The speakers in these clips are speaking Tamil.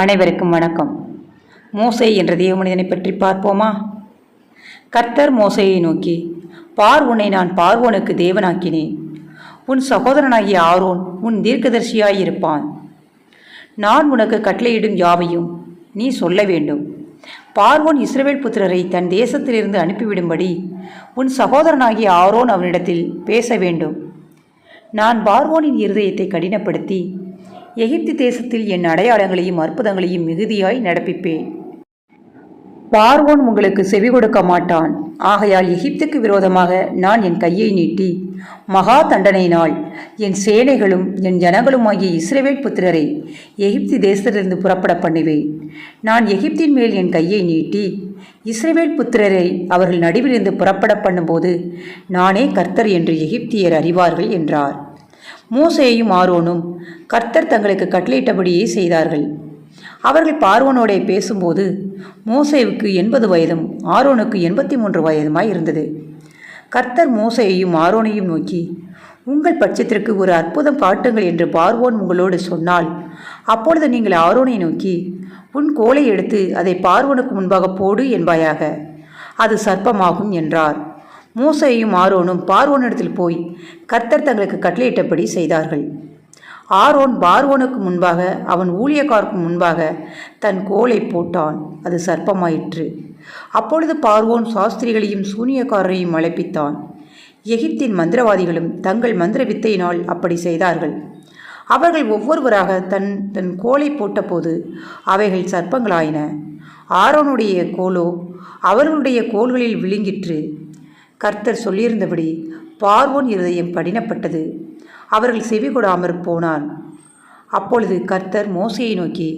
அனைவருக்கும் வணக்கம். மோசை என்ற தேவமனிதனை பற்றி பார்ப்போமா? கர்த்தர் மோசையை நோக்கி பார் உன்னை நான் பார்வோனுக்கு தேவனாக்கினேன். உன் சகோதரனாகிய ஆரோன் உன் தீர்க்கதர்சியாயிருப்பான். நான் உனக்கு கட்டளையிடும் யாவையும் நீ சொல்ல வேண்டும். பார்வோன் இஸ்ரவேல் புத்திரரை தன் தேசத்திலிருந்து அனுப்பிவிடும்படி உன் சகோதரனாகிய ஆரோன் அவனிடத்தில் பேச வேண்டும். நான் பார்வோனின் இருதயத்தை கடினப்படுத்தி எகிப்து தேசத்தில் என் அடையாளங்களையும் அற்புதங்களையும் மிகுதியாய் நடப்பிப்பேன். பார்வோன் உங்களுக்கு செவி கொடுக்க மாட்டான். ஆகையால் எகிப்துக்கு விரோதமாக நான் என் கையை நீட்டி மகா தண்டனையினால் என் சேனைகளும் என் ஜனங்களும் ஆகிய இஸ்ரேவேல் புத்திரரை எகிப்து தேசத்திலிருந்து புறப்பட பண்ணுவேன். நான் எகிப்தின் மேல் என் கையை நீட்டி இஸ்ரேவேல் புத்திரரை அவர்கள் நடுவிலிருந்து புறப்பட பண்ணும்போது நானே கர்த்தர் என்று எகிப்தியர் அறிவார்கள் என்றார். மூசையையும் ஆரோனும் கர்த்தர் தங்களுக்கு கட்டளையிட்டபடியே செய்தார்கள். அவர்கள் பார்வனோடைய பேசும்போது மோசேவுக்கு எண்பது வயதும் ஆரோனுக்கு எண்பத்தி மூன்று வயதுமாய் இருந்தது. கர்த்தர் மோசையையும் ஆரோனையும் நோக்கி உங்கள் பட்சத்திற்கு ஒரு அற்புதம் காட்டுங்கள் என்று பார்வோன் உங்களோடு சொன்னால் அப்பொழுது நீங்கள் ஆரோனை நோக்கி உன் கோலை எடுத்து அதை பார்வனுக்கு முன்பாக போடு என்பாயாக. அது சர்ப்பமாகும் என்றார். மூசையும் ஆரோனும் பார்வோனிடத்தில் போய் கர்த்தர் தங்களுக்கு கட்டளையிட்டபடி செய்தார்கள். ஆரோன் பார்வோனுக்கு முன்பாக அவன் ஊழியக்காருக்கு முன்பாக தன் கோலை போட்டான். அது சர்ப்பமாயிற்று. அப்பொழுது பார்வோன் சாஸ்திரிகளையும் சூனியக்காரரையும் அழைப்பித்தான். எகிப்தின் மந்திரவாதிகளும் தங்கள் மந்திர வித்தையினால் அப்படி செய்தார்கள். அவர்கள் ஒவ்வொருவராக தன் தன் கோலை போட்டபோது அவைகள் சர்ப்பங்களாயின. ஆரோனுடைய கோலோ அவர்களுடைய கோல்களில் விழுங்கிற்று. கர்த்தர் சொல்லியிருந்தபடி பார்வோன் இருதயம் கடினப்பட்டது அவர்கள் செவி கொடாமற் போனான். அப்பொழுது கர்த்தர் மோசையை நோக்கி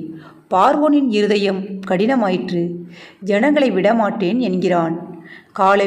பார்வோனின் இருதயம் கடினமாயிற்று ஜனங்களை விடமாட்டேன் என்கிறான். காலை